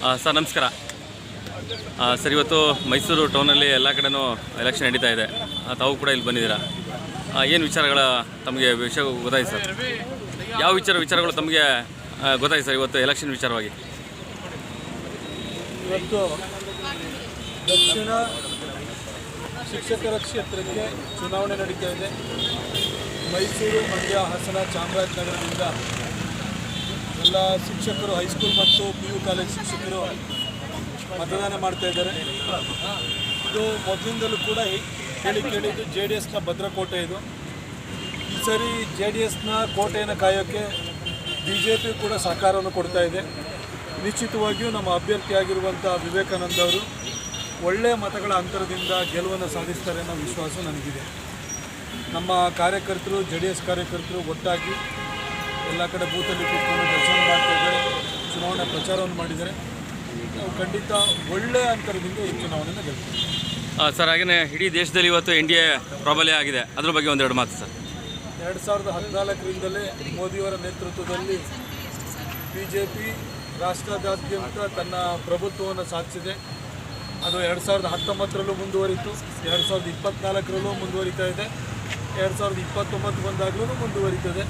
Sir, ನಮಸ್ಕಾರ. Sir, ಇವತ್ತು ಮೈಸೂರು ಟೌನಲ್ಲಿ ಎಲ್ಲ ಕಡೆನೂ ಎಲೆಕ್ಷನ್ ನಡೀತಾ ಇದೆ. ತಾವು ಕೂಡ ಇಲ್ಲಿ ಬಂದಿದ್ದೀರಾ? ಏನು ವಿಚಾರಗಳ ತಮಗೆ ವಿಷಯ ಗೊತ್ತಾಯ್ತು ಸರ್? ಯಾವ ವಿಚಾರ, ವಿಚಾರಗಳು ತಮಗೆ ಗೊತ್ತಾಯ್ತು ಸರ್ ಇವತ್ತು ಎಲೆಕ್ಷನ್ ವಿಚಾರವಾಗಿ? ಇವತ್ತು ಶಿಕ್ಷಕರ ಕ್ಷೇತ್ರಕ್ಕೆ ಚುನಾವಣೆ ನಡೀತಾ ಇದೆ. ಮೈಸೂರು ಮಂಡ್ಯ ಹಾಸನ ಚಾಮರಾಜನಗರದಿಂದ ಎಲ್ಲ ಶಿಕ್ಷಕರು ಹೈಸ್ಕೂಲ್ ಮತ್ತು ಪಿ ಯು ಕಾಲೇಜ್ ಶಿಕ್ಷಕರು ಮತದಾನ ಮಾಡ್ತಾ ಇದ್ದಾರೆ. ಇದು ಮೊದಲಿಂದಲೂ ಕೂಡ ಹೇಳಿ ಕೇಳಿ ಕೇಳಿದ್ದು ಜೆ ಡಿ ಎಸ್ನ ಭದ್ರಕೋಟೆ ಇದು. ಈ ಸರಿ ಜೆ ಡಿ ಎಸ್ನ ಕೋಟೆಯನ್ನು ಕಾಯೋಕ್ಕೆ ಬಿ ಜೆ ಪಿ ಕೂಡ ಸಹಕಾರವನ್ನು ಕೊಡ್ತಾ ಇದೆ. ನಿಶ್ಚಿತವಾಗಿಯೂ ನಮ್ಮ ಅಭ್ಯರ್ಥಿಯಾಗಿರುವಂಥ ವಿವೇಕಾನಂದ ಅವರು ಒಳ್ಳೆಯ ಮತಗಳ ಅಂತರದಿಂದ ಗೆಲುವನ್ನು ಸಾಧಿಸ್ತಾರೆ ಅನ್ನೋ ವಿಶ್ವಾಸ ನನಗಿದೆ. ನಮ್ಮ ಕಾರ್ಯಕರ್ತರು ಜೆ ಡಿ ಎಸ್ ಕಾರ್ಯಕರ್ತರು ಒಟ್ಟಾಗಿ ಎಲ್ಲ ಕಡೆ ಬೂತಲ್ಲಿ ಕೂತ್ಕೊಂಡು ದರ್ಶನ ಮಾಡ್ತಾ ಇದ್ದಾರೆ. ಚುನಾವಣಾ ಪ್ರಚಾರವನ್ನು ಮಾಡಿದ್ದಾರೆ. ನಾವು ಖಂಡಿತ ಒಳ್ಳೆಯ ಅಂತರದಿಂದ ಈ ಚುನಾವಣೆಯನ್ನು ಗೆಲ್ತೀವಿ ಸರ್ ಹಾಗೆಯೇ ಇಡೀ ದೇಶದಲ್ಲಿ ಇವತ್ತು ಎನ್ ಡಿ ಎ ಪ್ರಾಬಲ್ಯ ಆಗಿದೆ. ಅದ್ರ ಬಗ್ಗೆ ಒಂದೆರಡು ಮಾತು ಸರ್. ಎರಡು ಸಾವಿರದ ಹದಿನಾಲ್ಕರಿಂದಲೇ ಮೋದಿಯವರ ನೇತೃತ್ವದಲ್ಲಿ ಬಿ ಜೆ ಪಿ ರಾಷ್ಟ್ರದಾದ್ಯಂತ ತನ್ನ ಪ್ರಭುತ್ವವನ್ನು ಸಾಧಿಸಿದೆ. ಅದು ಎರಡು ಸಾವಿರದ ಹತ್ತೊಂಬತ್ತರಲ್ಲೂ ಮುಂದುವರಿತು. ಎರಡು ಸಾವಿರದ ಇಪ್ಪತ್ತ್ನಾಲ್ಕರಲ್ಲೂ ಮುಂದುವರಿತಾ ಇದೆ. ಎರಡು ಸಾವಿರದ ಇಪ್ಪತ್ತೊಂಬತ್ತು ಬಂದಾಗಲೂ ಮುಂದುವರಿತದೆ.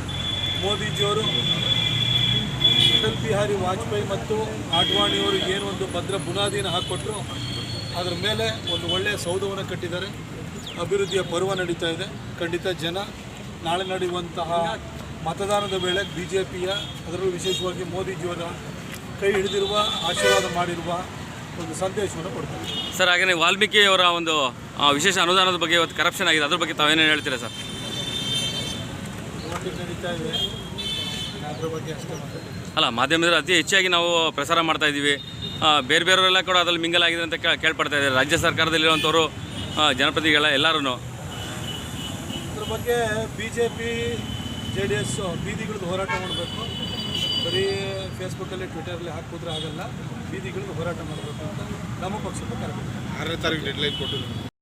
ಮೋದಿಜಿಯವರು ಅಟಲ್ ಬಿಹಾರಿ ವಾಜಪೇಯಿ ಮತ್ತು ಆಡ್ವಾಣಿಯವರು ಏನು ಒಂದು ಭದ್ರ ಬುನಾದಿನ ಹಾಕ್ಕೊಟ್ರು, ಅದರ ಮೇಲೆ ಒಂದು ಒಳ್ಳೆಯ ಸೌಧವನ್ನು ಕಟ್ಟಿದ್ದಾರೆ. ಅಭಿವೃದ್ಧಿಯ ಪರ್ವ ನಡೀತಾ ಇದೆ. ಖಂಡಿತ ಜನ ನಾಳೆ ನಡೆಯುವಂತಹ ಮತದಾನದ ವೇಳೆ ಬಿ ಜೆ ಪಿಯ ಅದರಲ್ಲೂ ವಿಶೇಷವಾಗಿ ಮೋದಿಜಿಯವರ ಕೈ ಹಿಡಿದಿರುವ, ಆಶೀರ್ವಾದ ಮಾಡಿರುವ ಒಂದು ಸಂದೇಶವನ್ನು ಕೊಡ್ತಾರೆ. ಸರ್ ಹಾಗೆಯೇ ವಾಲ್ಮೀಕಿಯವರ ಒಂದು ವಿಶೇಷ ಅನುದಾನದ ಬಗ್ಗೆ ಇವತ್ತು ಕರಪ್ಷನ್ ಆಗಿದೆ. ಅದ್ರ ಬಗ್ಗೆ ತಾವೇನೇನು ಹೇಳ್ತೀರಾ ಸರ್? ನೋಡ್ಲಿಕ್ಕೆ ನಡೀತಾ ಇದೆ ಅದ್ರ ಬಗ್ಗೆ ಅಷ್ಟೇ ಅಲ್ಲ ಮಾಧ್ಯಮದಲ್ಲಿ ಅತಿ ಹೆಚ್ಚಾಗಿ ನಾವು ಪ್ರಸಾರ ಮಾಡ್ತಾ ಇದ್ದೀವಿ. ಬೇರೆ ಬೇರೆಯವರೆಲ್ಲ ಕೂಡ ಅದರಲ್ಲಿ ಮಿಂಗಲ್ ಆಗಿದೆ ಅಂತ ಕೇಳ್- ಕೇಳ್ಪಡ್ತಾ ಇದ್ದಾರೆ. ರಾಜ್ಯ ಸರ್ಕಾರದಲ್ಲಿರುವಂಥವ್ರು ಜನಪ್ರತಿನಿಧಿಗಳ ಎಲ್ಲರೂ ಇದ್ರ ಬಗ್ಗೆ B J P J D S ಬೀದಿಗಳದ್ದು ಹೋರಾಟ ಮಾಡಬೇಕು. ಬರೀ ಫೇಸ್ಬುಕ್ಕಲ್ಲಿ ಟ್ವಿಟರಲ್ಲಿ ಹಾಕಿದ್ರೆ ಆಗಲ್ಲ. ಬೀದಿಗಳದ್ದು ಹೋರಾಟ ಮಾಡಬೇಕು ಅಂತ ನಮ್ಮ ಪಕ್ಷದ ಕಾರ್ಯಕ್ರಮ ಆರನೇ ತಾರೀಕು ಡೆಡ್ಲೈನ್ ಕೊಟ್ಟಿದ್ರು